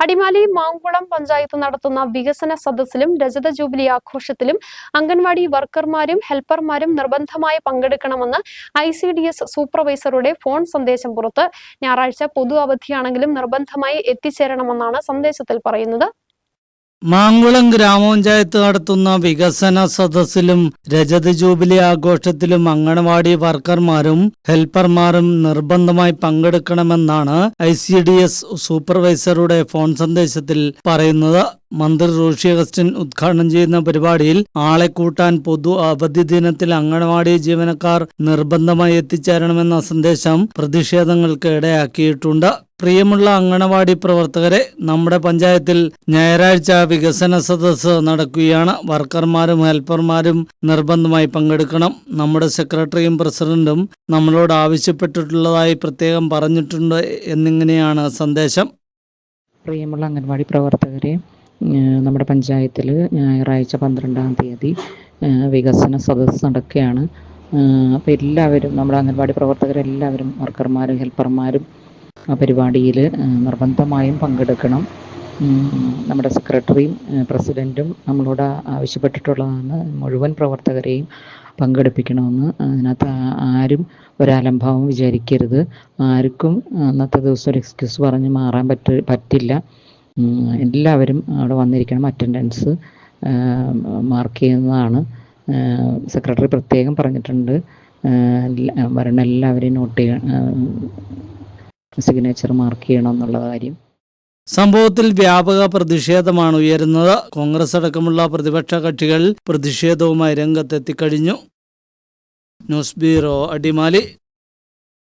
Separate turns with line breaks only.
അടിമാലി മാങ്കുളം പഞ്ചായത്ത് നടത്തുന്ന വികസന സദസ്സിലും രജത ജൂബിലി ആഘോഷത്തിലും അംഗൻവാടി വർക്കർമാരും ഹെൽപ്പർമാരും നിർബന്ധമായി പങ്കെടുക്കണമെന്ന് ഐ സി ഡി എസ് സൂപ്പർവൈസറുടെ ഫോൺ സന്ദേശം പുറത്ത്. ഞായറാഴ്ച പൊതു അവധിയാണെങ്കിലും നിർബന്ധമായി എത്തിച്ചേരണമെന്നാണ് സന്ദേശത്തിൽ പറയുന്നത്.
മാങ്കുളം ഗ്രാമപഞ്ചായത്ത് നടത്തുന്ന വികസന സദസ്സിലും രജത ജൂബിലി ആഘോഷത്തിലും അങ്കണവാടി വർക്കർമാരും ഹെൽപ്പർമാരും നിർബന്ധമായി പങ്കെടുക്കണമെന്നാണ് ഐ സി ഡി എസ് സൂപ്പർവൈസറുടെ ഫോൺ സന്ദേശത്തിൽ പറയുന്നത്. മന്ത്രി റോഷി അഗസ്റ്റിൻ ഉദ്ഘാടനം ചെയ്യുന്ന പരിപാടിയിൽ ആളെ കൂട്ടാൻ പൊതു അവധി ദിനത്തിൽ അങ്കണവാടി ജീവനക്കാർ നിർബന്ധമായി എത്തിച്ചേരണമെന്ന സന്ദേശം പ്രതിഷേധങ്ങൾക്ക് ഇടയാക്കിയിട്ടുണ്ട്. പ്രിയമുള്ള അങ്കണവാടി പ്രവർത്തകരെ നമ്മുടെ പഞ്ചായത്തിൽ ഞായറാഴ്ച വികസന സദസ് നടക്കുകയാണ്. വർക്കർമാരും ഹെൽപ്പർമാരും നിർബന്ധമായി പങ്കെടുക്കണം. നമ്മുടെ സെക്രട്ടറിയും പ്രസിഡന്റും നമ്മളോട് ആവശ്യപ്പെട്ടിട്ടുള്ളതായി പ്രത്യേകം പറഞ്ഞിട്ടുണ്ട് എന്നിങ്ങനെയാണ് സന്ദേശം.
പ്രിയമുള്ള അംഗൻവാടി പ്രവർത്തകരെ നമ്മുടെ പഞ്ചായത്തിൽ ഞായറാഴ്ച പന്ത്രണ്ടാം തീയതി വികസന സദസ് നടക്കുകയാണ്. അപ്പോൾ എല്ലാവരും നമ്മുടെ അംഗൻവാടി പ്രവർത്തകരെല്ലാവരും വർക്കർമാരും ഹെൽപ്പർമാരും ആ പരിപാടിയിൽ നിർബന്ധമായും പങ്കെടുക്കണം. നമ്മുടെ സെക്രട്ടറിയും പ്രസിഡന്റും നമ്മളോട് ആവശ്യപ്പെട്ടിട്ടുള്ളതാണ്. മുഴുവൻ പ്രവർത്തകരെയും പങ്കെടുപ്പിക്കണമെന്ന്. അതിനകത്ത് ആരും ഒരലംഭാവം വിചാരിക്കരുത്. ആർക്കും അന്നത്തെ ദിവസം ഒരു എക്സ്ക്യൂസ് പറഞ്ഞ് മാറാൻ പറ്റ പറ്റില്ല. എല്ലാവരും അവിടെ വന്നിരിക്കണം. അറ്റൻഡൻസ് മാർക്ക് ചെയ്യുന്നതാണ്. സെക്രട്ടറി പ്രത്യേകം പറഞ്ഞിട്ടുണ്ട്. വരണ. എല്ലാവരെയും നോട്ട് ചെയ്യണം. സിഗ്നേച്ചർ മാർക്ക് ചെയ്യണം എന്നുള്ള കാര്യം.
സംഭവത്തിൽ വ്യാപക പ്രതിഷേധമാണ് ഉയരുന്നത്. കോൺഗ്രസ് അടക്കമുള്ള പ്രതിപക്ഷ കക്ഷികൾ പ്രതിഷേധവുമായി രംഗത്തെത്തിക്കഴിഞ്ഞു. News bureau Adimali.